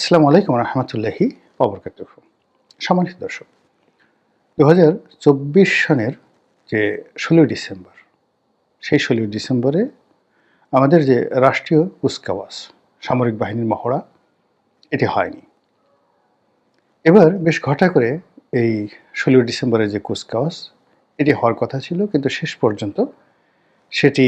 আসসালামু আলাইকুম রহমতুল্লাহি অবরকাত সম্মানিত দর্শক দু হাজার চব্বিশ সনের যে ষোলোই ডিসেম্বর, সেই ষোলোই ডিসেম্বরে আমাদের যে রাষ্ট্রীয় কুচকাওয়াজ, সামরিক বাহিনীর মহড়া, এটি হয়নি। এবার বেশ ঘটা করে এই ষোলোই ডিসেম্বরের যে কুচকাওয়াজ, এটি হওয়ার কথা ছিল, কিন্তু শেষ পর্যন্ত সেটি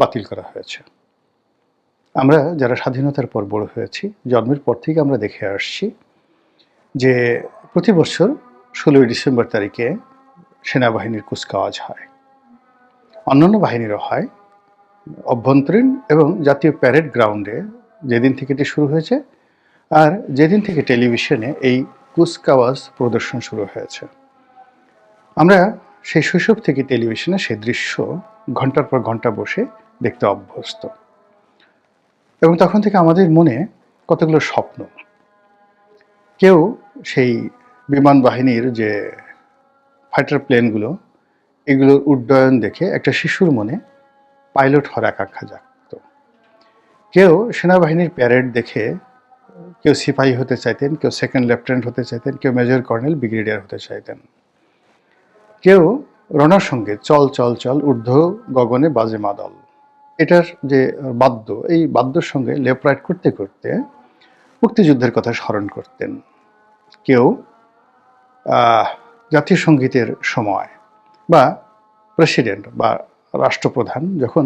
বাতিল করা হয়েছে। আমরা যারা স্বাধীনতার পর বড় হয়েছি, জন্মের পর থেকে আমরা দেখে আসছি যে প্রতি বছর ষোলোই ডিসেম্বর তারিখে সেনাবাহিনীর কুচকাওয়াজ হয়। অন্যান্য বাহিনীরও হয়। অভ্যন্তরীণ এবং জাতীয় প্যারেড গ্রাউন্ডে যেদিন থেকে এটি শুরু হয়েছে আর যেদিন থেকে টেলিভিশনে এই কুচকাওয়াজ প্রদর্শন শুরু হয়েছে। আমরা সেই শৈশব থেকে টেলিভিশনে সেই দৃশ্য ঘণ্টার পর ঘণ্টা বসে দেখতে অভ্যস্ত। এবং তখন থেকে আমাদের মনে কতগুলো স্বপ্ন। কেউ সেই বিমান বাহিনীর যে ফাইটার প্লেনগুলো এগুলোর উড্ডয়ন দেখে একটা শিশুর মনে পাইলট হওয়ার আকাঙ্ক্ষা জাগত। কেউ সেনাবাহিনীর প্যারেড দেখে কেউ সিপাহী হতে চাইতেন, কেউ সেকেন্ড লেফটেন্যান্ট হতে চাইতেন, কেউ মেজর কর্নেল ব্রিগেডিয়ার হতে চাইতেন। কেউ রণার সঙ্গে চল চল চল, ঊর্ধ্ব গগনে বাজে মাদল। এটার যে বাদ্য, এই বাদ্যর সঙ্গে লেপ রাইট করতে করতে মুক্তিযুদ্ধের কথা স্মরণ করতেন। কেউ জাতীয় সঙ্গীতের সময় বা প্রেসিডেন্ট বা রাষ্ট্রপ্রধান যখন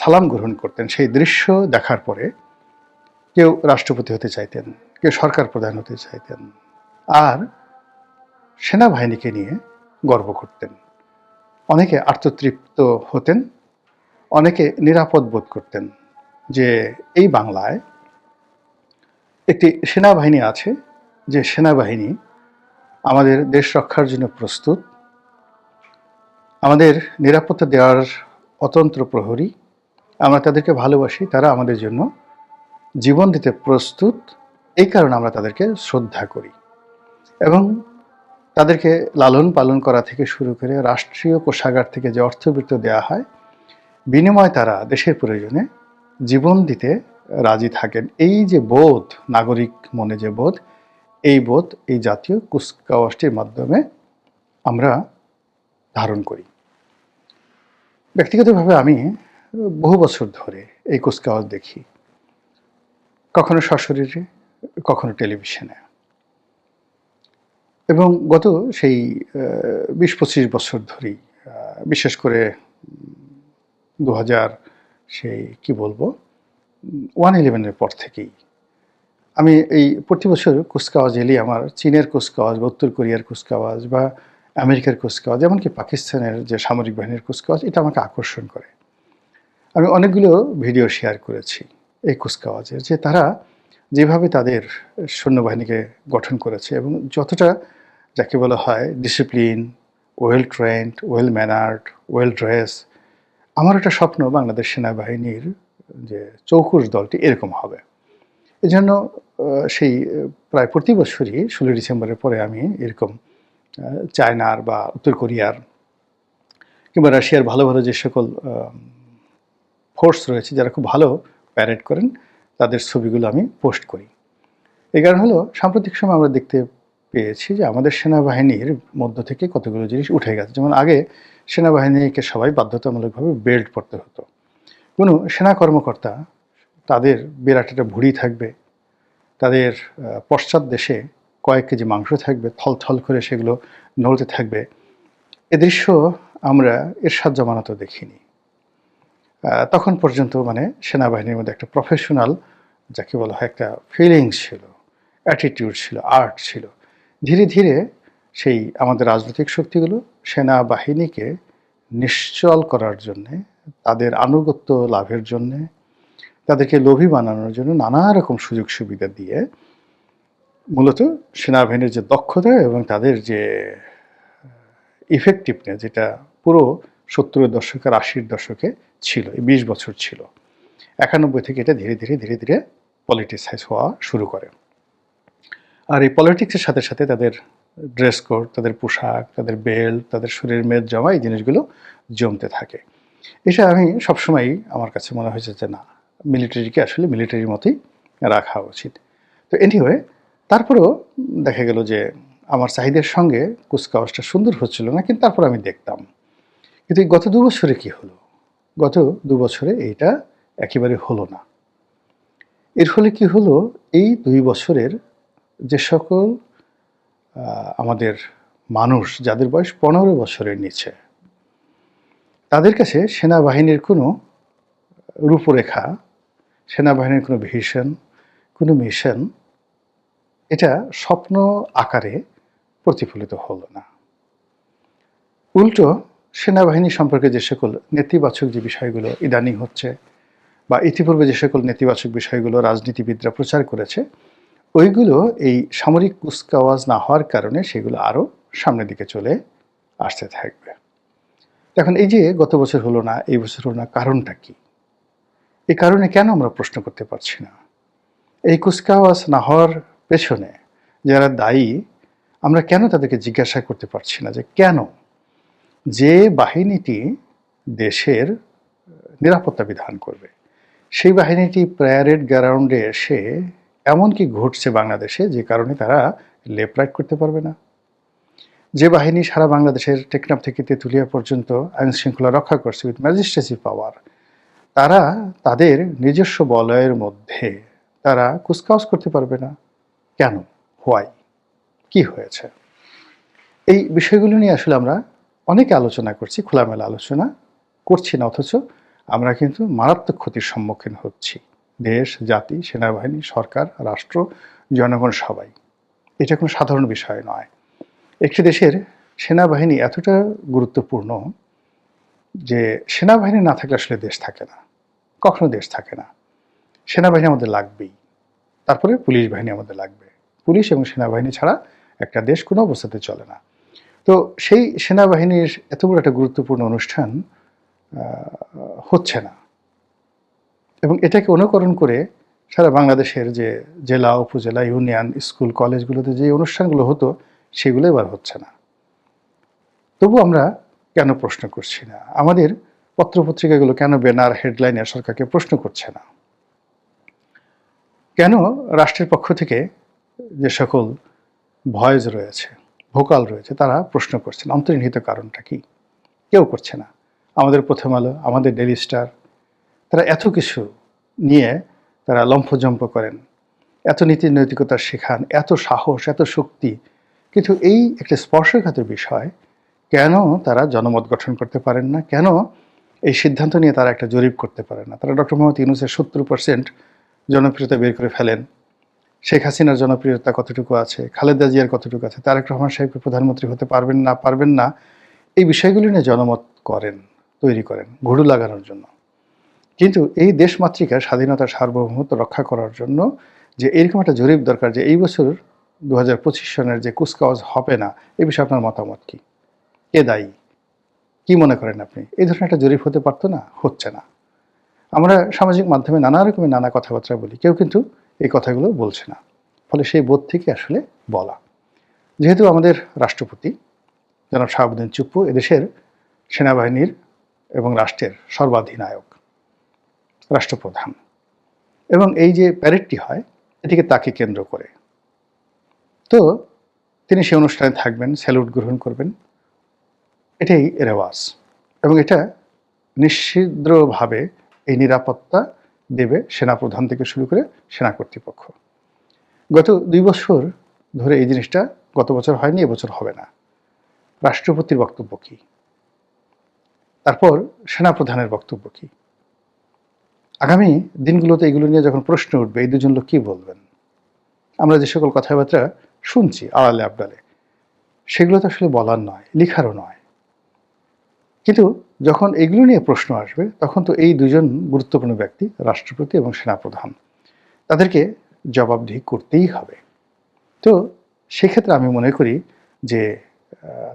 সালাম গ্রহণ করতেন, সেই দৃশ্য দেখার পরে কেউ রাষ্ট্রপতি হতে চাইতেন, কেউ সরকার প্রধান হতে চাইতেন আর সেনাবাহিনীকে নিয়ে গর্ব করতেন। অনেকে আত্মতৃপ্ত হতেন অনেকে নিরাপদ বোধ করতেন যে এই বাংলায় একটি সেনাবাহিনী আছে, যে সেনাবাহিনী আমাদের দেশ রক্ষার জন্য প্রস্তুত, আমাদের নিরাপত্তা দেওয়ার অতন্ত্র প্রহরী, আমরা তাদেরকে ভালোবাসি, তারা আমাদের জন্য জীবন দিতে প্রস্তুত, এই কারণে আমরা তাদেরকে শ্রদ্ধা করি এবং তাদেরকে লালন পালন করা থেকে শুরু করে রাষ্ট্রীয় কোষাগার থেকে যে অর্থবৃত্ত দেওয়া হয় বিনিময় তারা দেশের প্রয়োজনে জীবন দিতে রাজি থাকেন। এই যে বোধ, নাগরিক মনে যে বোধ, এই বোধ এই জাতীয় কুচকাওয়াজটির মাধ্যমে আমরা ধারণ করি। ব্যক্তিগতভাবে আমি বহু বছর ধরে এই কুচকাওয়াজ দেখি। কখনো সশরীরে, কখনো টেলিভিশনে। এবং গত সেই বিশ পঁচিশ বছর ধরেই বিশেষ করে দু হাজার সেই কি বলব? ওয়ান ইলেভেনের পর থেকেই। আমি এই প্রতি বছর কুচকাওয়াজ এলি আমার চীনের কুচকাওয়াজ বা উত্তর কোরিয়ার কুচকাওয়াজ বা আমেরিকার কুচকাওয়াজ, এমনকি পাকিস্তানের যে সামরিক বাহিনীর কুচকাওয়াজ, এটা আমাকে আকর্ষণ করে। আমি অনেকগুলো ভিডিও শেয়ার করেছি এই কুচকাওয়াজের যে তারা যেভাবে তাদের সৈন্যবাহিনীকে গঠন করেছে এবং যতটা যাকে বলা হয় discipline well trained well mannered well dress আমার একটা স্বপ্ন বাংলাদেশ সেনাবাহিনীর যে চৌকুশ দলটি এরকম হবে। এজন্য সেই প্রায় প্রতি বছরই ষোলোই ডিসেম্বরের পরে আমি এরকম চায়নার বা উত্তর কোরিয়ার কিংবা রাশিয়ার ভালো ভালো যে সকল ফোর্স রয়েছে, যারা খুব ভালো প্যারেড করেন, তাদের ছবিগুলো আমি পোস্ট করি। এই কারণ হলো, সাম্প্রতিক সময় আমরা দেখতে পেয়েছি যে আমাদের সেনাবাহিনীর মধ্য থেকে কতগুলো জিনিস উঠে গেছে। যেমন আগে সেনাবাহিনীকে সবাই বাধ্যতামূলকভাবে বেল্ট পরতে হতো। কোনো সেনা কর্মকর্তা, তাদের বিরাট একটা ভুড়ি থাকবে, তাদের পশ্চাৎ দেশে কয়েক কেজি মাংস থাকবে থল থল করে সেগুলো নড়তে থাকবে। এ দৃশ্য আমরা এর এরশাদ জামানাতেও দেখিনি। তখন পর্যন্ত মানে সেনাবাহিনীর মধ্যে একটা প্রফেশনাল যাকে বলা হয় একটা ফিলিংস ছিল অ্যাটিটিউড ছিল আর্ট ছিল। ধীরে ধীরে সেই আমাদের রাজনৈতিক শক্তিগুলো, সেনাবাহিনীকে নিশ্চল করার জন্যে, তাদের আনুগত্য লাভের জন্যে, তাদেরকে লোভী বানানোর জন্য নানা রকম সুযোগ সুবিধা দিয়ে মূলত সেনাবাহিনীর যে দক্ষতা এবং তাদের যে ইফেক্টিভনেস যেটা পুরো সত্তরের দশকের আশির দশকে ছিল, এই বিশ বছর ছিল। একানব্বই থেকে এটা ধীরে ধীরে ধীরে ধীরে পলিটিসাইজ হওয়া শুরু করে। আর এই পলিটিক্সের সাথে সাথে তাদের ড্রেস কোড তাদের পোশাক, তাদের বেল্ট তাদের শরীরের মেদ জমা, এই জিনিসগুলো জমতে থাকে। এটা আমি সবসময়ই আমার কাছে মনে হয়েছে যে না মিলিটারিকে আসলে মিলিটারির মতোই রাখা উচিত। তো এনিওয়ে তারপরেও দেখা গেল যে আমার চাহিদার সঙ্গে কুচকাওয়াজটা সুন্দর হচ্ছিল না, কিন্তু তারপর আমি দেখতাম। কিন্তু গত দু বছরে কি হলো? গত দু বছরে এইটা একেবারে হলো না। এর ফলে কি হলো? এই দুই বছরের যে সকল আমাদের মানুষ যাদের বয়স পনেরো বছরের নিচে, তাদের কাছে সেনাবাহিনীর কোনো রূপরেখা, সেনাবাহিনীর কোনো ভিশন, কোনো মিশন, এটা স্বপ্ন আকারে প্রতিফলিত হলো না। উল্টো, সেনাবাহিনী সম্পর্কে যে সকল নেতিবাচক যে বিষয়গুলো ইদানিং হচ্ছে বা ইতিপূর্বে যে সকল নেতিবাচক বিষয়গুলো রাজনীতিবিদরা প্রচার করেছে ওইগুলো এই সামরিক কুচকাওয়াজ না হওয়ার কারণে সেগুলো আরও সামনের দিকে চলে আসতে থাকবে। এখন এই যে গত বছর হলো না, এই বছর হলো না, কারণটা কি? এই কারণে কেন আমরা প্রশ্ন করতে পারছি না? এই কুচকাওয়াজ না হওয়ার পেছনে যারা দায়ী, আমরা কেন তাদেরকে জিজ্ঞাসা করতে পারছি না যে কেন? যে বাহিনীটি দেশের নিরাপত্তা বিধান করবে, সেই বাহিনীটি প্যারেড গ্রাউন্ডে এসে এমন কি ঘটছে বাংলাদেশে যে কারণে তারা লেফট করতে পারবে না। যে বাহিনী সারা বাংলাদেশের টেকনাফ থেকে তেঁতুলিয়া পর্যন্ত আইন শৃঙ্খলা রক্ষা করছে উইথ ম্যাজিস্ট্রেসি পাওয়ার তারা তাদের নিজস্ব বলয়ের মধ্যে তারা কুচকাওয়াজ করতে পারবে না। কেন? হোয়াই কি হয়েছে? এই বিষয়গুলো নিয়ে আসলে আমরা অনেকে আলোচনা করছি, খোলামেলা আলোচনা করছি না, অথচ আমরা কিন্তু মারাত্মক ক্ষতির সম্মুখীন হচ্ছি। দেশ, জাতি, সেনাবাহিনী, সরকার, রাষ্ট্র, জনগণ, সবাই। এটা কোনো সাধারণ বিষয় নয়। একটি দেশের সেনাবাহিনী এতটা গুরুত্বপূর্ণ যে সেনাবাহিনী না থাকলে আসলে দেশ থাকে না। কখনো দেশ থাকে না। সেনাবাহিনী আমাদের লাগবেই। তারপরে পুলিশ বাহিনী আমাদের লাগবে। পুলিশ এবং সেনাবাহিনী ছাড়া একটা দেশ কোনো অবস্থাতে চলে না। তো সেই সেনাবাহিনীর এত বড় একটা গুরুত্বপূর্ণ অনুষ্ঠান হচ্ছে না। এবং এটাকে অনুকরণ করে সারা বাংলাদেশের যে জেলা, উপজেলা, ইউনিয়ন, স্কুল, কলেজগুলোতে যে অনুষ্ঠানগুলো হতো, সেগুলো এবার হচ্ছে না। তবু আমরা কেন প্রশ্ন করছি না? আমাদের পত্রপত্রিকাগুলো কেন ব্যানার, হেডলাইনে সরকারকে প্রশ্ন করছে না? কেন রাষ্ট্রের পক্ষ থেকে যে সকল ভয়েস রয়েছে, ভোকাল রয়েছে, তারা প্রশ্ন করছেন অন্তর্নিহিত কারণটা কি? কেউ করছে না। আমাদের প্রথম আলো, আমাদের ডেলি স্টার তারা এত কিছু নিয়ে তারা লম্ফজম্প করেন। এত নীতি নৈতিকতা শেখান, এত সাহস, এত শক্তি। কিন্তু এই একটা স্পর্শঘাতের বিষয়, কেন তারা জনমত গঠন করতে পারেন না? কেন এই সিদ্ধান্ত নিয়ে তারা একটা জরিপ করতে পারেন না? তারা ডক্টর মোহাম্মদ ইউনুসের সত্তর পার্সেন্ট জনপ্রিয়তা বের করে ফেলেন। শেখ হাসিনার জনপ্রিয়তা কতটুকু আছে? খালেদা জিয়ার কতটুকু আছে? তারেক রহমান সাহেবকে প্রধানমন্ত্রী হতে পারবেন না পারবেন না? এই বিষয়গুলি নিয়ে জনমত করেন, তৈরি করেন, ঘুড়ু লাগানোর জন্য। কিন্তু এই দেশমাতৃকার স্বাধীনতার সার্বভৌমত্ব রক্ষা করার জন্য যে এরকম একটা জরিপ দরকার যে এই বছর দু হাজার পঁচিশ সনের যে কুচকাওয়াজ হবে না, এ বিষয়ে আপনার মতামত কি? এ দায়ী? কি মনে করেন আপনি? এই ধরনের একটা জরিপ হতে পারতো না? হচ্ছে না। আমরা সামাজিক মাধ্যমে নানা রকমের নানা কথাবার্তা বলি, কেউ কিন্তু এই কথাগুলো বলছে না। ফলে সেই বোধ থেকে আসলে বলা। যেহেতু আমাদের রাষ্ট্রপতি, জনাব শাহাবুদ্দিন চুপ্পু এদেশের সেনাবাহিনীর এবং রাষ্ট্রের সর্বাধিনায়ক। রাষ্ট্রপ্রধান। এবং এই যে প্যারেডটি হয়, এটিকে তাকে কেন্দ্র করে। তো তিনি সে অনুষ্ঠানে থাকবেন, স্যালুট গ্রহণ করবেন। এটাই রেওয়াজ। এবং এটা নিশ্চিদ্রভাবে এই নিরাপত্তা দেবে সেনাপ্রধান থেকে শুরু করে সেনা কর্তৃপক্ষ। গত দুই বছর ধরে এই জিনিসটা গত বছর হয়নি, এবছর হবে না। রাষ্ট্রপতির বক্তব্য কি? তারপর সেনাপ্রধানের বক্তব্য কি? আগামী দিনগুলোতে এগুলো নিয়ে যখন প্রশ্ন উঠবে, এই দুজন লোক কি বলবেন? আমরা যে সকল কথাবার্তা শুনছি আড়ালে আবডালে, সেগুলো তো আসলে বলার নয়, লিখারও নয়। কিন্তু যখন এগুলো নিয়ে প্রশ্ন আসবে, তখন তো এই দুজন গুরুত্বপূর্ণ ব্যক্তি, রাষ্ট্রপতি এবং সেনাপ্রধান, তাদেরকে জবাবদিহি করতেই হবে। তো সেক্ষেত্রে আমি মনে করি যে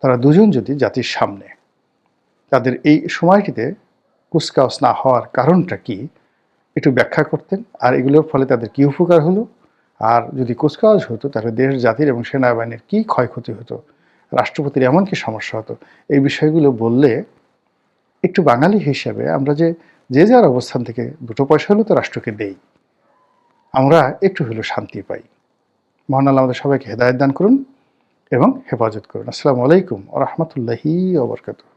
তারা দুজন যদি জাতির সামনে, তাদের এই সময়টিতে কুচকাওয়াজ না হওয়ার কারণটা কি একটু ব্যাখ্যা করতেন, আর এগুলোর ফলে তাদের কি উপকার হলো? আর যদি কুচকাওয়াজ হতো, তাহলে দেশ, জাতির এবং সেনাবাহিনীর কি ক্ষয়ক্ষতি হতো? রাষ্ট্রপতির এমন কি সমস্যা হতো? এই বিষয়গুলো বললে একটু বাঙালি হিসেবে আমরা যে যে যার অবস্থান থেকে দুটো পয়সা হলেও তো রাষ্ট্রকে দেই। আমরা একটু হলেও শান্তি পাই। মহান আল্লাহ আমাদের সবাইকে হেদায়ত দান করুন এবং হেফাজত করুন। আসসালামু আলাইকুম ও রহমতুল্লাহি ওবরকাতুহ